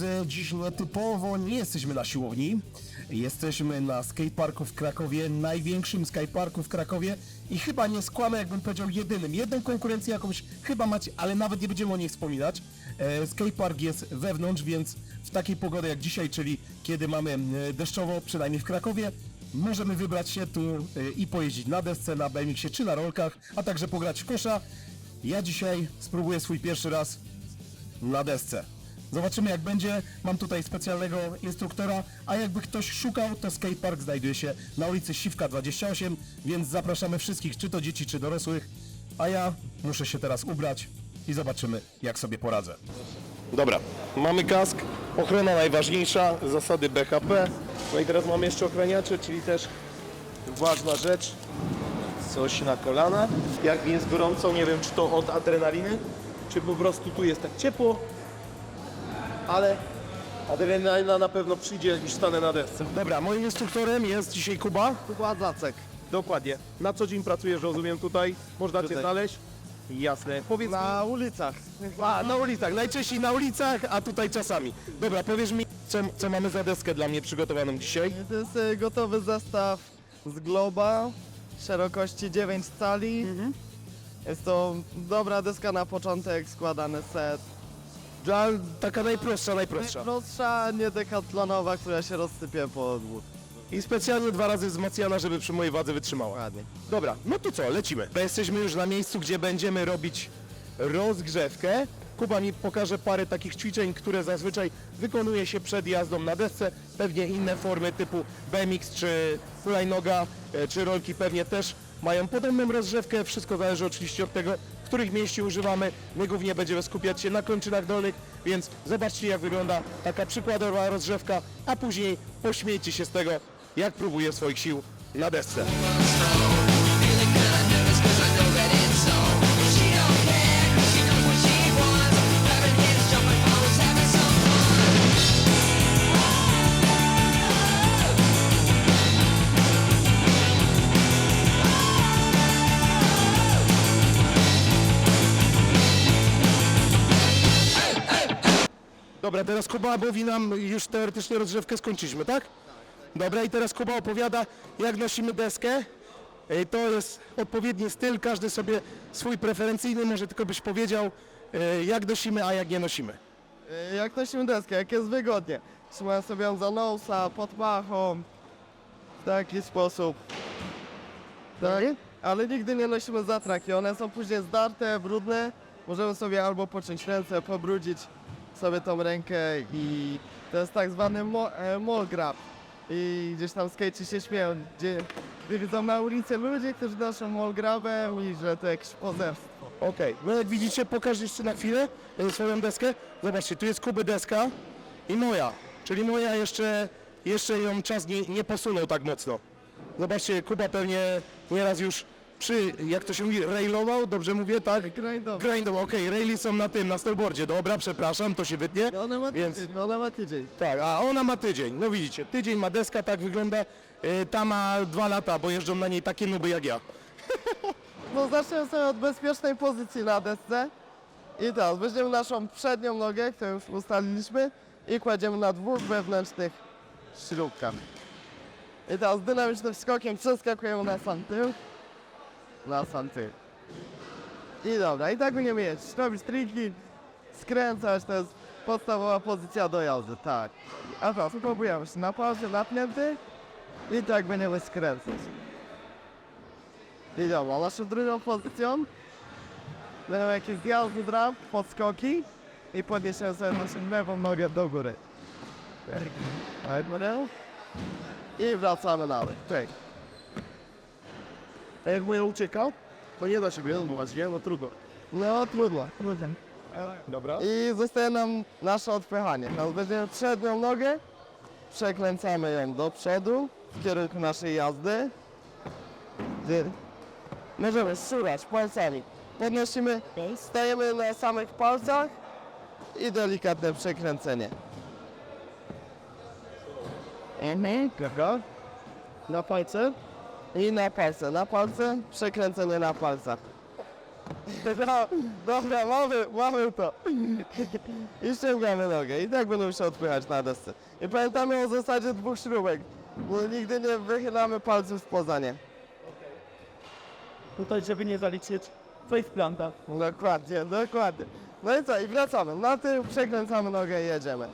drodzy, dziś nietypowo nie jesteśmy na siłowni. Jesteśmy na skateparku w Krakowie, największym skateparku w Krakowie i chyba nie skłamę, jakbym powiedział jedynym. Jedną konkurencję jakąś chyba macie, ale nawet nie będziemy o niej wspominać. E, skatepark jest wewnątrz, więc w takiej pogodzie jak dzisiaj, czyli kiedy mamy e, deszczowo, przynajmniej w Krakowie, możemy wybrać się tu e, i pojeździć na desce, na BMX-ie czy na rolkach, a także pograć w kosza. Ja dzisiaj spróbuję swój pierwszy raz na desce. Zobaczymy jak będzie. Mam tutaj specjalnego instruktora, a jakby ktoś szukał, to skatepark znajduje się na ulicy Siwka 28, więc zapraszamy wszystkich, czy to dzieci, czy dorosłych. A ja muszę się teraz ubrać i zobaczymy jak sobie poradzę. Dobra, mamy kask, ochrona najważniejsza, zasady BHP. No i teraz mamy jeszcze ochraniacze, czyli też ważna rzecz, coś na kolana. Jak jest gorąco, nie wiem czy to od adrenaliny, czy po prostu tu jest tak ciepło, ale adrenalina na pewno przyjdzie, jak już stanę na desce. Dobra, moim instruktorem jest dzisiaj Kuba. Kuba Zacek. Dokładnie. Na co dzień pracujesz, rozumiem tutaj. Można Cię Tutaj. znaleźć. Jasne. Powiedz Na ulicach. mi... A, na ulicach. Najczęściej na ulicach, a tutaj czasami. Dobra, powiesz mi, co, co mamy za deskę dla mnie przygotowaną dzisiaj. To jest e, gotowy zestaw z Globa szerokości 9 cali. Jest to dobra deska na początek, składany set. Dla, taka najprostsza, najprostsza. Najprostsza, niedekatlanowa, która się rozsypie po dwóch. I specjalnie dwa razy wzmacniana, żeby przy mojej wadze wytrzymała. Ładnie. Dobra, no to co, lecimy. Jesteśmy już na miejscu, gdzie będziemy robić rozgrzewkę. Kuba mi pokaże parę takich ćwiczeń, które zazwyczaj wykonuje się przed jazdą na desce. Pewnie inne formy typu BMX czy hulajnoga, e, czy rolki pewnie też mają podobną rozgrzewkę. Wszystko zależy oczywiście od tego, których mięśni używamy. My głównie będziemy skupiać się na kończynach dolnych, więc zobaczcie jak wygląda taka przykładowa rozgrzewka, a później pośmiejcie się z tego, jak próbuję swoich sił na desce. Dobra, teraz Kuba mówi nam, już teoretycznie rozgrzewkę skończyliśmy, tak? Dobra, i teraz Kuba opowiada, jak nosimy deskę. To jest odpowiedni styl, każdy sobie swój preferencyjny, może tylko byś powiedział, e, jak nosimy, a jak nie nosimy. Jak nosimy deskę, jak jest wygodnie. Trzymam sobie ją za nosa, pod pachą. W taki sposób. Tak? Ale nigdy nie nosimy za traki. One są później zdarte, brudne. Możemy sobie albo pociąć ręce, pobrudzić sobie tą rękę i to jest tak zwany mo, e, mall grab. I gdzieś tam skejci się śmieją, gdzie gdy widzą na ulicy ludzie, którzy noszą mall grabem i że to jakieś pozerstwo. Okej, no jak widzicie, pokażę jeszcze na chwilę e, swoją deskę. Zobaczcie, tu jest Kuby deska i moja, czyli moja jeszcze, jeszcze ją czas nie, nie posunął tak mocno. Zobaczcie, Kuba pewnie nieraz już przy, jak to się mówi, railował, dobrze mówię, tak? Grindowo. Grindował, okej, raili są na tym, na snowboardzie, dobra, przepraszam, to się wytnie. No ona ma Więc- tydzień, no ona ma tydzień. Tak, a ona ma tydzień, no widzicie, tydzień ma deska, tak wygląda, e, ta ma dwa lata, bo jeżdżą na niej takie nuby jak ja. No zacznę sobie od bezpiecznej pozycji na desce. I teraz weźmiemy naszą przednią nogę, którą już ustaliliśmy i kładziemy na dwóch wewnętrznych śrubkach. I teraz dynamicznym skokiem przeskakujemy na sam tył. Na sam. I dobra, i tak będziemy jeść. Robić triki, skręcać, to jest podstawowa pozycja do jazdy, tak. A teraz próbujemy się na pauzie napnięty i tak będziemy skręcać. I dobra, naszą drugą pozycją będą jakieś zjazdy drap, podskoki i podniesiemy sobie naszą lewą nogę do góry. Tak, model. I wracamy dalej. Tak. A jak moja uciekał, to nie da się jednować, nie? No trudno. No trudno, trudno. Dobra. I zostaje nam nasze odpychanie. Weźmiemy przednią nogę, przekręcamy ją do przodu w kierunku naszej jazdy. Dy- Możemy strzelać palcami. Podnosimy, stajemy na samych palcach i delikatne przekręcenie. Mhm. Na palce i na palce. Na palce, przekręcenie na palcach. No, dobra, mamy, mamy to. I ściągamy nogę. I tak będą się odpychać na desce. I pamiętamy o zasadzie dwóch śrubek. Bo nigdy nie wychylamy palców spoza nie. Tutaj, żeby nie zaliczyć faceplanta. Dokładnie, dokładnie. No i co, i wracamy. Na tył, przekręcamy nogę i jedziemy.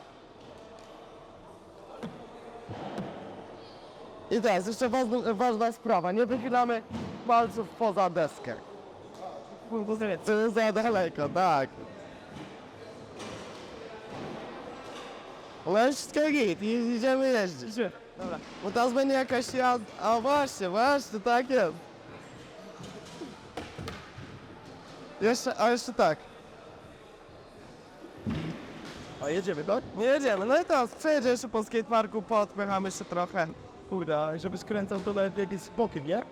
I teraz jeszcze ważna, ważna sprawa. Nie wychylamy palców poza deskę. To jest za daleko, tak. No wszystko git, i idziemy jeździć. Dobra. Bo teraz będzie jakaś jazda. A właśnie, właśnie, tak jest. Jeszcze, a jeszcze tak. A jedziemy, tak? Nie jedziemy. No i teraz przejedzie jeszcze po skateparku, podpychamy się trochę. Kurde, a żeby skręcał to nawet jakieś bokiem, nie? Yy,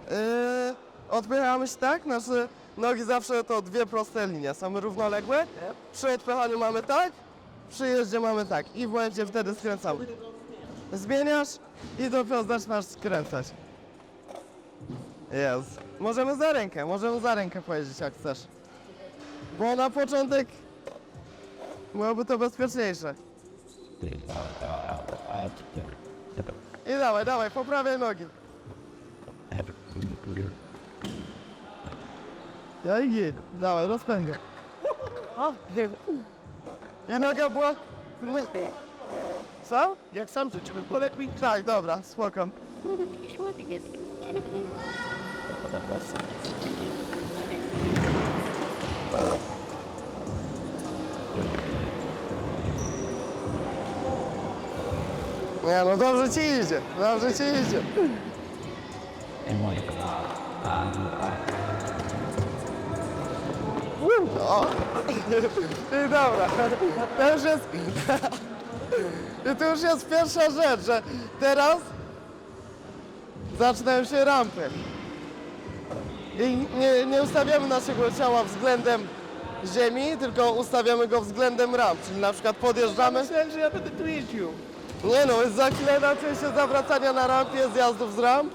odpychamy się tak, nasze nogi zawsze to dwie proste linie, są równoległe. Przy odpychaniu mamy tak, przy jeździe mamy tak i w momencie wtedy skręcamy. Zmieniasz i dopiero zaczynasz skręcać. Jest. Możemy za rękę, możemy za rękę pojeździć jak chcesz. Bo na początek byłoby to bezpieczniejsze. I dawaj, dawaj, poprawiaj nogi. Ja i git. Dawaj, rozpędzę. I noga była... Co? Jak sam życzymy, powiedz mi. Tak, dobra, spoko. Nie no, dobrze ci idzie, dobrze ci idzie. O. I dobra, to już jest... I to już jest pierwsza rzecz, że teraz zaczynają się rampy. I nie, nie ustawiamy naszego ciała względem ziemi, tylko ustawiamy go względem ramp. Czyli na przykład podjeżdżamy. Myślałem, że ja będę tu jeździł. Nie no, jest za chwilę zacznie się zawracania na rampie, zjazdów z ramp.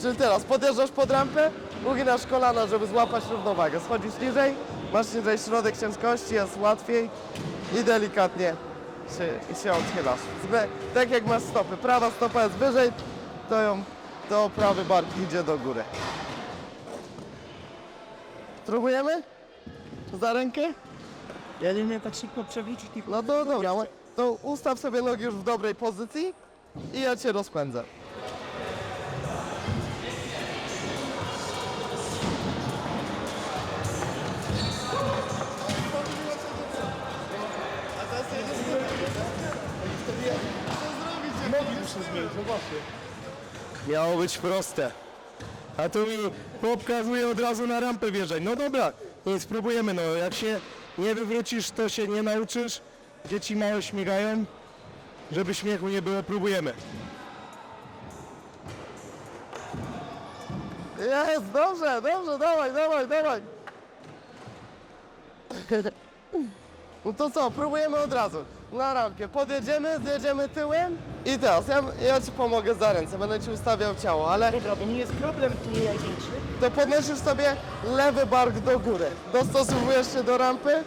Czyli teraz podjeżdżasz pod rampę, uginasz kolana, żeby złapać równowagę. Schodzisz niżej, masz niżej środek ciężkości, jest łatwiej i delikatnie się, się odchylasz. Tak jak masz stopy, prawa stopa jest wyżej, to ją, to prawy bark idzie do góry. Spróbujemy? Za rękę? Ja nie wiem tak szybko przewrócić i... No to dobra, ustaw sobie nogi już w dobrej pozycji i ja cię rozpędzę. Miało być proste. A tu mi pokazuje od razu na rampę wjeżdżać. No dobra, spróbujemy. No, jak się nie wywrócisz, to się nie nauczysz. Dzieci małe śmigają. Żeby śmiechu nie było, próbujemy. Jest, dobrze, dobrze, dawaj, dawaj, dawaj. No to co, próbujemy od razu. Na rampie podjedziemy, zjedziemy tyłem i teraz ja, ja ci pomogę za ręce, będę ci ustawiał ciało, ale nie jest problem tu nie największy. to podnosisz sobie lewy bark do góry. Dostosowujesz się do rampy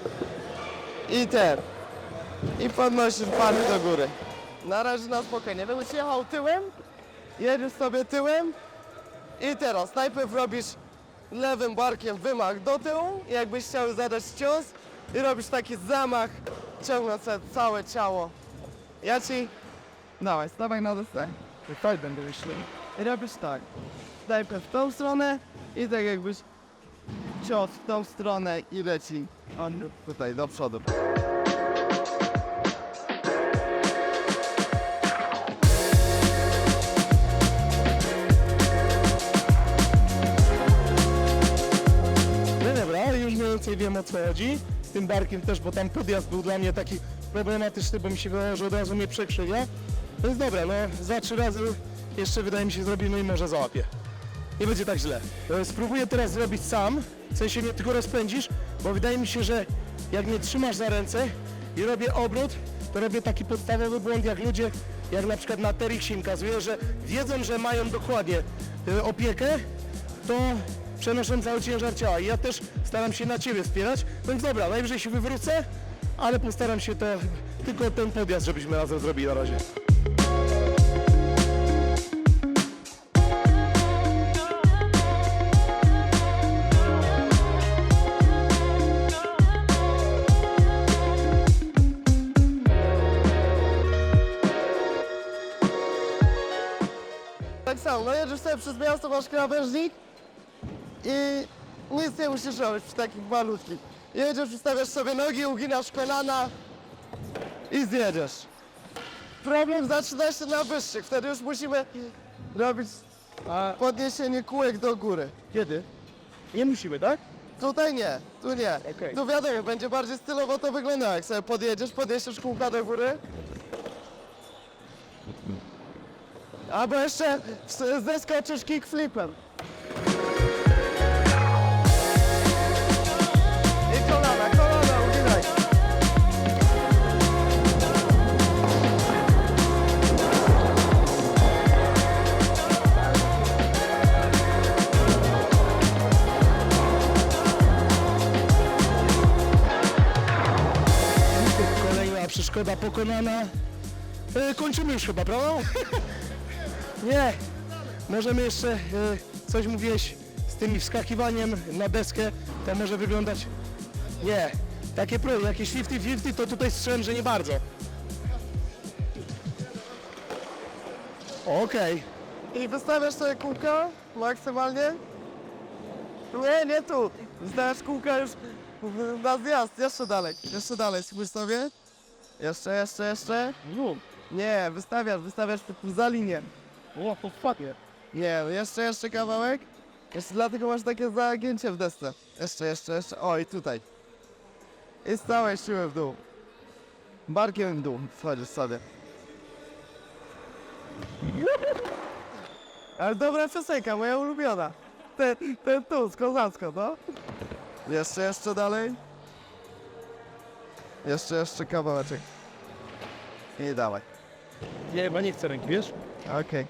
i ten. I podnosisz bark do góry. Na razie na spokojnie. Będziesz jechał tyłem, jedziesz sobie tyłem i teraz najpierw robisz lewym barkiem wymach do tyłu, jakbyś chciał zadać cios i robisz taki zamach, ciągnąc całe ciało. Ja ci... Dawaj, stawaj na desce. Tak będę myślał. I robisz tak. Najpierw w tą stronę i tak jakbyś cios w tą stronę i leci on tutaj do przodu. O co chodzi. Tym barkiem też, bo tam podjazd był dla mnie taki problematyczny, bo mi się wydawało, że od razu mnie przekrzywia. Więc dobra, no za trzy razy jeszcze wydaje mi się zrobimy i może załapię. Nie będzie tak źle. E, Spróbuję teraz zrobić sam, w sensie nie tylko rozpędzisz, bo wydaje mi się, że jak mnie trzymasz za ręce i robię obrót, to robię taki podstawowy błąd, jak ludzie, jak na przykład na Terix się im kazuje, że wiedzą, że mają dokładnie e, opiekę, to przenoszę cały ciężar ciała. I ja też staram się na ciebie wspierać, więc dobra, najwyżej się wywrócę, ale postaram się to, tylko ten podjazd, żebyśmy razem zrobili na razie. Tak samo, no jedziesz sobie przez miasto, masz krawężnik i nic nie musisz robić przy takich malutkich. Jedziesz, ustawiasz sobie nogi, uginasz kolana i zjedziesz. Problem zaczyna się na wyższych, wtedy już musimy robić A podniesienie kółek do góry. kiedy? Nie musimy, tak? Tutaj nie, tu nie. Okej. Tu wiadomo, będzie bardziej stylowo to wygląda, jak sobie podjedziesz, podniesiesz kółka do góry. Albo jeszcze z- zeskoczysz kickflipem. Przeszkoda pokonana. E, kończymy już chyba, prawda? Nie. Możemy jeszcze, e, coś mówiłeś z tym wskakiwaniem na deskę, to może wyglądać... Nie. Takie pro, jakieś 50-50 to tutaj strzelam, że nie bardzo. Okej. I wystawiasz sobie kółka maksymalnie. Nie, nie tu. Wystawiasz kółka już na zjazd, jeszcze dalej. Jeszcze dalej, spójrz sobie. Jeszcze, jeszcze, jeszcze. No, Nie, wystawiasz, wystawiasz typu za linię. o, to wpadnie. Nie, no jeszcze, jeszcze kawałek. Jeszcze dlatego masz takie zagięcie w desce. Jeszcze, jeszcze, jeszcze. O, i tutaj. I z całej siły w dół. Barkiem w dół wchodzisz sobie. Ale dobra piosenka, moja ulubiona. Ten, ten tu, z kozacką, no. Jeszcze, jeszcze dalej. Jeszcze, jeszcze kawałeczek. I dawaj. Nie, chyba nie chcę ręki, wiesz? Okej.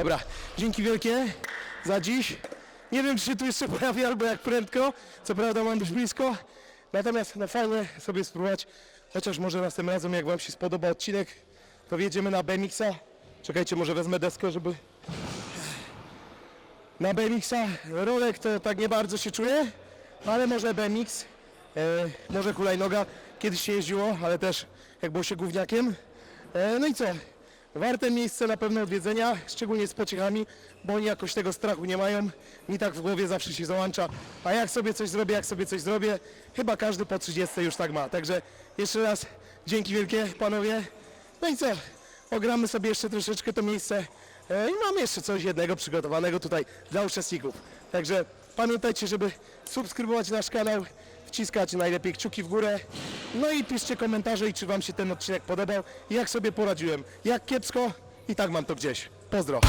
Dobra, dzięki wielkie za dziś. Nie wiem, czy się tu jeszcze pojawi, albo jak prędko. Co prawda mam dość blisko. Natomiast na fajnie sobie spróbować. Chociaż może następnym razem, jak Wam się spodoba odcinek, to wjedziemy na BMX-a. Czekajcie, może wezmę deskę, żeby... Na BMX-a rolek to tak nie bardzo się czuję, ale może BMX, e, może hulajnoga. Kiedyś się jeździło, ale też jak było się gówniakiem. E, no i co? Warte miejsce na pewno odwiedzenia, szczególnie z pociechami, bo oni jakoś tego strachu nie mają. Mi tak w głowie zawsze się załącza. A jak sobie coś zrobię, jak sobie coś zrobię, chyba każdy po 30 już tak ma. Także jeszcze raz dzięki wielkie panowie. No i co? Ogramy sobie jeszcze troszeczkę to miejsce e, i mamy jeszcze coś jednego przygotowanego tutaj dla uczestników. Także pamiętajcie, żeby subskrybować nasz kanał, wciskać najlepiej kciuki w górę. No i piszcie komentarze i czy Wam się ten odcinek podobał jak sobie poradziłem. Jak kiepsko i tak mam to gdzieś. Pozdro.